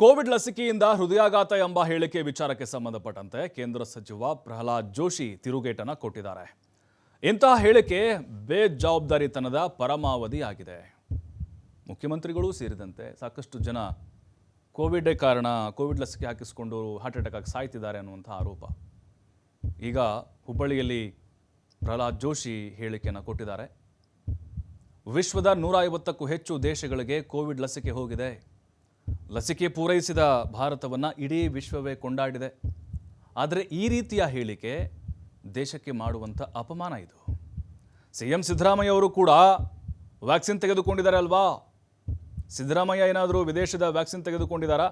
Covid ಲಸಿಕೆಯಿಂದ ಹೃದಯಾಘಾತ ಎಂಬ ಹೇಳಿಕೆ ವಿಚಾರಕ್ಕೆ ಸಂಬಂಧಪಟ್ಟಂತೆ ಕೇಂದ್ರ ಸಚಿವ ಪ್ರಹ್ಲಾದ್ ಜೋಶಿ ತಿರುಗೇಟನ ಕೊಟ್ಟಿದ್ದಾರೆ. ಇಂತಹ ಹೇಳಿಕೆ ಬೇಜವಾಬ್ದಾರಿತನದ ಪರಮಾವಧಿ ಆಗಿದೆ ಮುಖ್ಯಮಂತ್ರಿಗಳು ಸೇರಿದಂತೆ ಸಾಕಷ್ಟು ಜನ ಕೋವಿಡ್ ಕಾರಣ ಕೋವಿಡ್ ಲಸಿಕೆ ಹಾಕಿಸಿಕೊಂಡು ಹಾರ್ಟ್ ಅಟ್ಯಾಕ್ ಆಗಿ ಸಾಯ್ತಿದ್ದಾರೆ ಅನ್ನುವಂಥ ಆರೋಪ. ಈಗ ಹುಬ್ಬಳ್ಳಿಯಲ್ಲಿ ಪ್ರಹ್ಲಾದ್ ಜೋಶಿ ಹೇಳಿಕೆಯನ್ನು ಕೊಟ್ಟಿದ್ದಾರೆ. ವಿಶ್ವದ ನೂರ ಐವತ್ತಕ್ಕೂ ಹೆಚ್ಚು ದೇಶಗಳಿಗೆ ಕೋವಿಡ್ ಲಸಿಕೆ ಹೋಗಿದೆ. ಲಸಿಕೆ ಪೂರೈಸಿದ ಭಾರತವನ್ನು ಇಡೀ ವಿಶ್ವವೇ ಕೊಂಡಾಡಿದೆ. ಆದರೆ ಈ ರೀತಿಯ ಹೇಳಿಕೆ ದೇಶಕ್ಕೆ ಮಾಡುವಂಥ ಅಪಮಾನ ಇದು. ಸಿ ಎಂ ಸಿದ್ದರಾಮಯ್ಯ ಅವರು ಕೂಡ ವ್ಯಾಕ್ಸಿನ್ ತೆಗೆದುಕೊಂಡಿದ್ದಾರೆ ಅಲ್ವಾ? ಸಿದ್ದರಾಮಯ್ಯ ಏನಾದರೂ ವಿದೇಶದ ವ್ಯಾಕ್ಸಿನ್ ತೆಗೆದುಕೊಂಡಿದ್ದಾರಾ?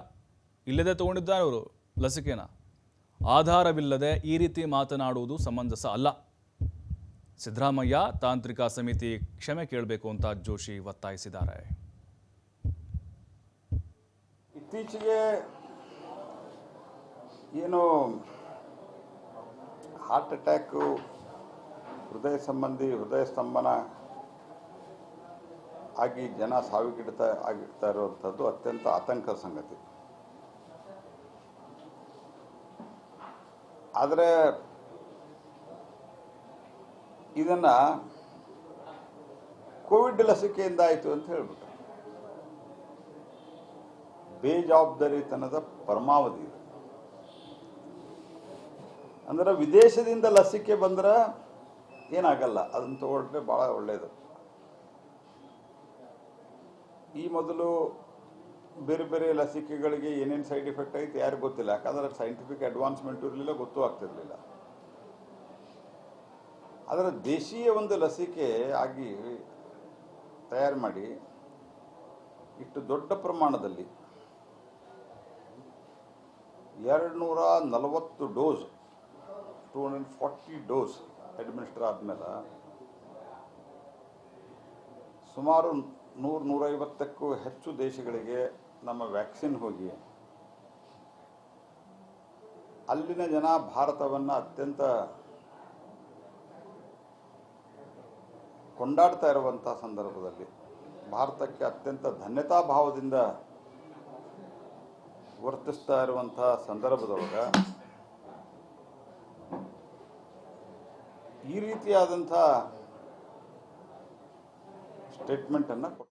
ಇಲ್ಲದೆ ತಗೊಂಡಿದ್ದಾರೆ ಅವರು ಲಸಿಕೆನ. ಆಧಾರವಿಲ್ಲದೆ ಈ ರೀತಿ ಮಾತನಾಡುವುದು ಸಮಂಜಸ ಅಲ್ಲ. ಸಿದ್ದರಾಮಯ್ಯ ತಾಂತ್ರಿಕ ಸಮಿತಿ ಕ್ಷಮೆ ಕೇಳಬೇಕು ಅಂತ ಜೋಶಿ ಒತ್ತಾಯಿಸಿದ್ದಾರೆ. ಇತ್ತೀಚೆಗೆ ಏನು ಹಾರ್ಟ್ ಅಟ್ಯಾಕು, ಹೃದಯ ಸಂಬಂಧಿ ಹೃದಯ ಸ್ತಂಭನ ಆಗಿ ಜನ ಸಾವಿಗಿಡ್ತಾ ಆಗಿಡ್ತಾ ಇರುವಂಥದ್ದು ಅತ್ಯಂತ ಆತಂಕದ ಸಂಗತಿ. ಆದರೆ ಇದನ್ನು ಕೋವಿಡ್ ಲಸಿಕೆಯಿಂದ ಆಯಿತು ಅಂತ ಹೇಳ್ಬಿಟ್ಟು ಬೇಜವಾಬ್ದಾರಿತನದ ಪರಮಾವಧಿ ಇದೆ. ಅಂದ್ರೆ ವಿದೇಶದಿಂದ ಲಸಿಕೆ ಬಂದ್ರೆ ಏನಾಗಲ್ಲ, ಅದನ್ನು ತಗೊಂಡ್ರೆ ಭಾಳ ಒಳ್ಳೆಯದು ಈ ಮೊದಲು ಬೇರೆ ಬೇರೆ ಲಸಿಕೆಗಳಿಗೆ ಏನೇನು ಸೈಡ್ ಎಫೆಕ್ಟ್ ಐತೆ ಯಾರಿಗೂ ಗೊತ್ತಿಲ್ಲ, ಯಾಕಂದ್ರೆ ಸೈಂಟಿಫಿಕ್ ಅಡ್ವಾನ್ಸ್ಮೆಂಟ್ ಇರಲಿಲ್ಲ, ಗೊತ್ತೂ ಆಗ್ತಿರ್ಲಿಲ್ಲ. ಆದರೆ ದೇಶೀಯ ಒಂದು ಲಸಿಕೆ ಆಗಿ ತಯಾರು ಮಾಡಿ ಇಷ್ಟು ದೊಡ್ಡ ಪ್ರಮಾಣದಲ್ಲಿ ಎರಡು ನೂರ ನಲವತ್ತು dose two hundred forty dose administer ಆದಮೇಲೆ ಸುಮಾರು ನೂರು ನೂರೈವತ್ತಕ್ಕೂ ಹೆಚ್ಚು ದೇಶಗಳಿಗೆ ನಮ್ಮ ವ್ಯಾಕ್ಸಿನ್ ಹೋಗಿ. ಅಲ್ಲಿನ ಜನ ಭಾರತವನ್ನು ಅತ್ಯಂತ ಕೊಂಡಾಡ್ತಾ ಇರುವಂಥ ಸಂದರ್ಭದಲ್ಲಿ, ಭಾರತಕ್ಕೆ ಅತ್ಯಂತ ಧನ್ಯತಾ ಭಾವದಿಂದ ವರ್ತಿಸ್ತಾ ಇರುವಂತಹ ಸಂದರ್ಭದೊಳಗೆ ಈ ರೀತಿಯಾದಂಥ ಸ್ಟೇಟ್ಮೆಂಟನ್ನು ಕೊಟ್ಟು